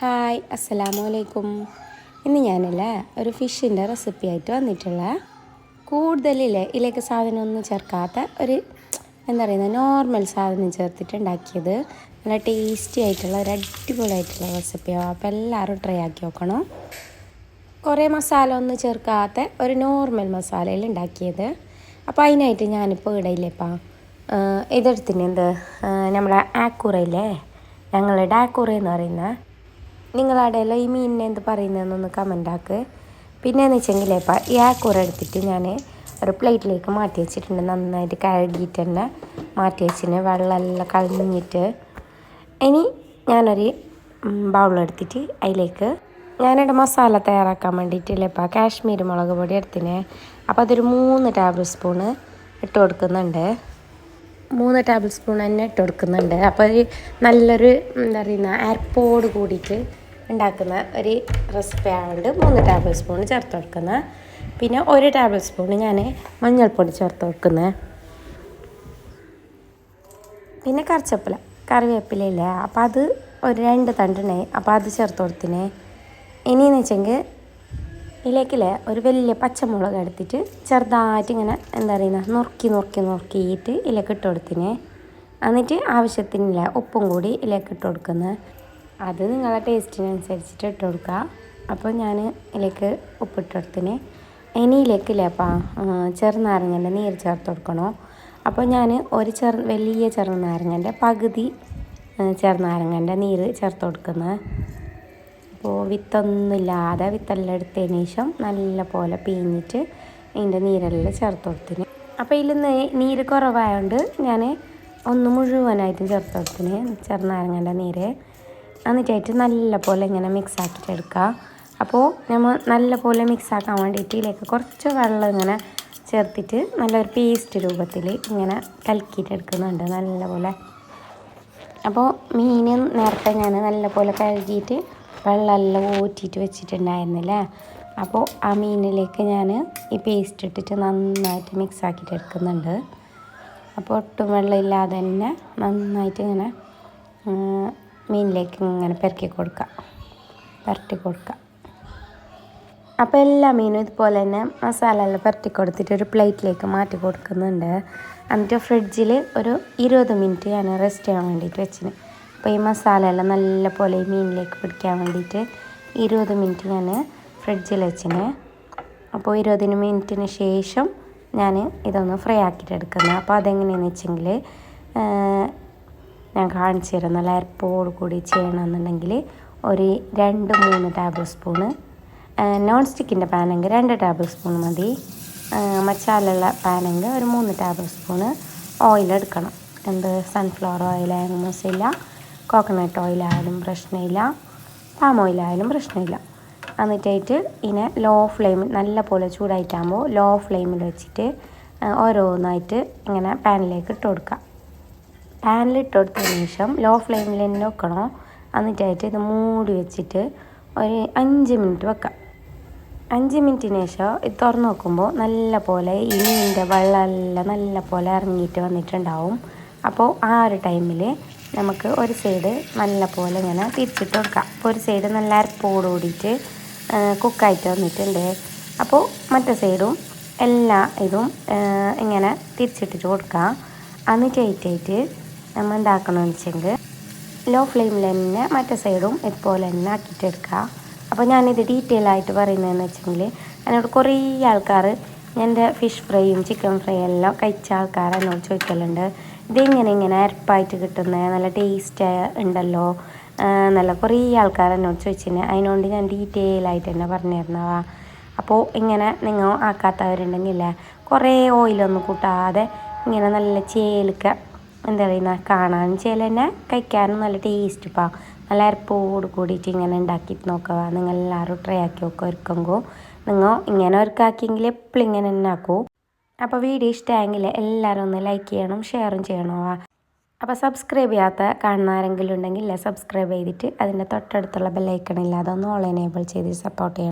Hi അസ്സലാമു അലൈക്കും ഇന്ന് ഞാനല്ലേ ഒരു ഫിഷിന്റെ റെസിപ്പി ആയിട്ട് വന്നിട്ടുള്ള കൂടുതലില്ലേ ഇതിലേക്ക് സാധനമൊന്നും ചേർക്കാത്ത ഒരു എന്താ പറയുന്നത് നോർമൽ സാധനം ചേർത്തിട്ട് ഉണ്ടാക്കിയത് നല്ല ടേസ്റ്റി ആയിട്ടുള്ള ഒരു അടിപൊളിയായിട്ടുള്ള റെസിപ്പിയാണ് അപ്പോൾ എല്ലാവരും ട്രൈ ആക്കി നോക്കണം. കുറേ മസാല ഒന്നും ചേർക്കാത്ത ഒരു നോർമൽ മസാലയിൽ ഉണ്ടാക്കിയത്. അപ്പോൾ അതിനായിട്ട് ഞാനിപ്പോൾ ഇടയില്ലേപ്പാ ഇതെടുത്തിന് എന്ത് നമ്മളെ ആക്കൂറയില്ലേ ഞങ്ങളുടെ ആക്കൂറ എന്ന് പറയുന്ന നിങ്ങളുടെ ഈ മീനിനെ എന്ത് പറയുന്നതെന്നൊന്ന് കമന്റ് ആക്ക്. പിന്നെ എന്ന് ഇപ്പോൾ ഈ ആക്കൂറ എടുത്തിട്ട് ഞാൻ ഒരു പ്ലേറ്റിലേക്ക് മാറ്റി വെച്ചിട്ടുണ്ട്. നന്നായിട്ട് കഴുകിയിട്ട് തന്നെ മാറ്റി വെച്ചിന് വെള്ളമെല്ലാം കളഞ്ഞിട്ട് ഇനി ഞാനൊരു ബൗളെടുത്തിട്ട് അതിലേക്ക് ഞാനിവിടെ മസാല തയ്യാറാക്കാൻ വേണ്ടിയിട്ടില്ലപ്പോൾ കാശ്മീർ മുളക് പൊടി എടുത്തിന്. അപ്പോൾ അതൊരു മൂന്ന് ടേബിൾ സ്പൂണ് ഇട്ട് കൊടുക്കുന്നുണ്ട്. മൂന്ന് ടേബിൾ സ്പൂൺ തന്നെ ഇട്ട് കൊടുക്കുന്നുണ്ട്. അപ്പോൾ ഒരു നല്ലൊരു എന്താ പറയുന്ന അരപ്പോട് കൂടിയിട്ട് ഉണ്ടാക്കുന്ന ഒരു റെസിപ്പി ആയതുകൊണ്ട് മൂന്ന് ടേബിൾ സ്പൂൺ ചേർത്ത് കൊടുക്കുന്നത് പിന്നെ ഒരു ടേബിൾ സ്പൂൺ ഞാൻ മഞ്ഞൾപ്പൊടി ചേർത്ത് കൊടുക്കുന്നത് പിന്നെ കറിച്ചപ്പില കറിവേപ്പിലയില്ല അപ്പോൾ അത് ഒരു രണ്ട് തണ്ടിനെ അപ്പോൾ അത് ചേർത്ത് കൊടുത്തിനെ. ഇനിയെന്ന് വെച്ചെങ്കിൽ ഇതിലേക്കില്ലേ ഒരു വലിയ പച്ചമുളക് എടുത്തിട്ട് ചെറുതായിട്ട് ഇങ്ങനെ എന്താ പറയുക നുറുക്കി നുറുക്കി നുറുക്കിയിട്ട് ഇതിലേക്ക് ഇട്ട് കൊടുത്തിനെ. എന്നിട്ട് ആവശ്യത്തിനില്ല ഉപ്പും കൂടി ഇലക്കിട്ട് കൊടുക്കുന്നത് അത് നിങ്ങളുടെ ടേസ്റ്റിനനുസരിച്ചിട്ട് ഇട്ട് കൊടുക്കുക. അപ്പോൾ ഞാൻ ഇതിലേക്ക് ഉപ്പിട്ട് കൊടുത്തിന്. ഇനി ഇതിലേക്കില്ലേ അപ്പം ചെറുനാരങ്ങന്റെ നീര് ചേർത്ത് കൊടുക്കണോ? അപ്പോൾ ഞാൻ ഒരു ചെറു വലിയ ചെറുനാരങ്ങന്റെ പകുതി ചെറുനാരങ്ങന്റെ നീര് ചേർത്ത് കൊടുക്കുന്നത്. അപ്പോൾ വിത്തൊന്നുമില്ലാതെ വിത്തെല്ലാം എടുത്തതിന് ശേഷം നല്ല പോലെ പിഴിഞ്ഞിട്ട് അതിന്റെ നീരെല്ലാം ചേർത്ത് കൊടുത്തിന്. അപ്പോൾ ഇതിൽ നീര് കുറവായതുകൊണ്ട് ഞാൻ ഒന്ന് മുഴുവനായിട്ടും ചേർത്ത് കൊടുത്തിന് ചെറുനാരങ്ങന്റെ നീര്. എന്നിട്ടായിട്ട് നല്ല പോലെ ഇങ്ങനെ മിക്സ് ആക്കിയിട്ട് എടുക്കുക. അപ്പോൾ നമ്മൾ നല്ല പോലെ മിക്സ് ആക്കാൻ വേണ്ടിയിട്ട് ഇതിലേക്ക് കുറച്ച് വെള്ളം ഇങ്ങനെ ചേർത്തിട്ട് നല്ലൊരു പേസ്റ്റ് രൂപത്തിൽ ഇങ്ങനെ കലക്കിയിട്ട് എടുക്കുന്നുണ്ട് നല്ല പോലെ അപ്പോൾ മീൻ നേരത്തെ ഞാൻ നല്ല പോലെ കഴുകിയിട്ട് വെള്ളമെല്ലാം ഊറ്റിയിട്ട് വെച്ചിട്ടുണ്ടായിരുന്നില്ലേ? അപ്പോൾ ആ മീനിലേക്ക് ഞാൻ ഈ പേസ്റ്റ് ഇട്ടിട്ട് നന്നായിട്ട് മിക്സ് ആക്കിയിട്ട് എടുക്കുന്നുണ്ട്. അപ്പോൾ ഒട്ടും വെള്ളമില്ലാതെ തന്നെ നന്നായിട്ട് ഇങ്ങനെ മീനിലേക്ക് ഇങ്ങനെ പെരക്കി കൊടുക്കുക. പരട്ടി കൊടുക്കുക. അപ്പോൾ എല്ലാ മീനും ഇതുപോലെ തന്നെ മസാല എല്ലാം പുരട്ടി കൊടുത്തിട്ട് ഒരു പ്ലേറ്റിലേക്ക് മാറ്റി കൊടുക്കുന്നുണ്ട്. എന്നിട്ട് ഫ്രിഡ്ജിൽ ഒരു ഇരുപത് മിനിറ്റ് ഞാൻ റെസ്റ്റ് ചെയ്യാൻ വേണ്ടിയിട്ട് വെച്ചിന്. അപ്പോൾ ഈ മസാല എല്ലാം നല്ല പോലെ ഈ മീനിലേക്ക് പിടിക്കാൻ വേണ്ടിയിട്ട് ഇരുപത് മിനിറ്റ് ഞാൻ ഫ്രിഡ്ജിൽ വെച്ചിന്. അപ്പോൾ ഇരുപതിന് മിനിറ്റിന് ശേഷം ഞാൻ ഇതൊന്ന് ഫ്രൈ ആക്കിയിട്ട് എടുക്കുന്നത്. അപ്പോൾ അതെങ്ങനെയാണെന്ന് വെച്ചെങ്കിൽ ഞാൻ കാണിച്ചു തരാം. നല്ല അരപ്പോട് കൂടി ചെയ്യണമെന്നുണ്ടെങ്കിൽ ഒരു രണ്ട് മൂന്ന് ടേബിൾ സ്പൂണ് നോൺ സ്റ്റിക്കിന്റെ പാനെങ്കിൽ രണ്ട് ടേബിൾ സ്പൂൺ മതി. മച്ചാലുള്ള പാനെങ്കിൽ ഒരു മൂന്ന് ടേബിൾ സ്പൂണ് ഓയിൽ എടുക്കണം. എന്ത് സൺഫ്ലവർ ഓയിലായാലും മോശമില്ല കോക്കനട്ട് ഓയിലായാലും പ്രശ്നമില്ല. പാം ഓയിലായാലും പ്രശ്നമില്ല. എന്നിട്ടായിട്ട് ഇതിനെ ലോ ഫ്ലെയിമിൽ നല്ല പോലെ ചൂടായിട്ടാകുമ്പോൾ ലോ ഫ്ലെയിമിൽ വെച്ചിട്ട് ഓരോന്നായിട്ട് ഇങ്ങനെ പാനിലേക്ക് ഇട്ട് കൊടുക്കുക. പാനിൽ ഇട്ട് കൊടുത്തതിന് ശേഷം ലോ ഫ്ലെയിമിൽ തന്നെ വെക്കണം. എന്നിട്ടായിട്ട് ഇത് മൂടി വെച്ചിട്ട് ഒരു അഞ്ച് മിനിറ്റ് വെക്കാം. അഞ്ച് മിനിറ്റിന് ശേഷം ഇത് തുറന്ന് നോക്കുമ്പോൾ നല്ല പോലെ ഇനിന്റെ വെള്ളമെല്ലാം നല്ല പോലെ ഇറങ്ങിയിട്ട് വന്നിട്ടുണ്ടാവും. അപ്പോൾ ആ ഒരു ടൈമിൽ നമുക്ക് ഒരു സൈഡ് നല്ല പോലെ ഇങ്ങനെ തിരിച്ചിട്ട് കൊടുക്കാം. അപ്പോൾ ഒരു സൈഡ് നല്ല അരപ്പോട് കൂടിയിട്ട് കുക്കായിട്ട് വന്നിട്ടുണ്ട്. അപ്പോൾ മറ്റേ സൈഡും എല്ലാ ഇതും ഇങ്ങനെ തിരിച്ചിട്ടിട്ട് കൊടുക്കാം. എന്നിട്ട് ആയിട്ടായിട്ട് നമ്മൾ ഉണ്ടാക്കണമെന്ന് വെച്ചെങ്കിൽ ലോ ഫ്ലെയിമിൽ തന്നെ മറ്റേ സൈഡും ഇതുപോലെ തന്നെ ആക്കിയിട്ടെടുക്കുക അപ്പോൾ ഞാനിത് ഡീറ്റെയിൽ ആയിട്ട് പറയുന്നതെന്ന് വെച്ചെങ്കിൽ എന്നോട് കുറേ ആൾക്കാർ എന്റെ ഫിഷ് ഫ്രൈയും ചിക്കൻ ഫ്രൈ എല്ലാം കഴിച്ച ആൾക്കാർ എന്നോട് ചോദിക്കലുണ്ട്. ഇതെങ്ങനെ ഇങ്ങനെ അരപ്പായിട്ട് കിട്ടുന്നത് നല്ല ടേസ്റ്റ് ഉണ്ടല്ലോ. നല്ല കുറേ ആൾക്കാർ എന്നോട് ചോദിച്ചിന്. അതിനോണ്ട് ഞാൻ ഡീറ്റെയിൽ ആയിട്ട് തന്നെ പറഞ്ഞു തരുന്നവാ അപ്പോൾ ഇങ്ങനെ നിങ്ങൾ ആക്കാത്തവരുണ്ടെങ്കിൽ കുറേ ഓയിലൊന്നും കൂട്ടാതെ ഇങ്ങനെ നല്ല ചേലിക്ക എന്താ പറയുന്ന കാണാൻ ചില തന്നെ കഴിക്കാനും നല്ല ടേസ്റ്റ് ഇപ്പം. നല്ല അരപ്പോട് കൂടിയിട്ട് ഇങ്ങനെ ഉണ്ടാക്കിയിട്ട് നോക്കുക. നിങ്ങൾ എല്ലാവരും ട്രൈ ആക്കി നോക്കുക ഒരുക്കുമ്പോൾ നിങ്ങൾ ഇങ്ങനെ ഒരുക്കാക്കിയെങ്കിൽ എപ്പോഴും ഇങ്ങനെ തന്നെ ആക്കൂ. അപ്പോൾ വീഡിയോ ഇഷ്ടമായെങ്കിൽ എല്ലാവരും ഒന്ന് ലൈക്ക് ചെയ്യണം ഷെയറും ചെയ്യണോ അപ്പോൾ സബ്സ്ക്രൈബ് ചെയ്യാത്ത കാണുന്ന ആരെങ്കിലും ഉണ്ടെങ്കിൽ സബ്സ്ക്രൈബ് ചെയ്തിട്ട് അതിന്റെ തൊട്ടടുത്തുള്ള ബെല്ലൈക്കണില്ലാതെ ഒന്ന് ഓൾ എനേബിൾ ചെയ്ത് സപ്പോർട്ട് ചെയ്യണം.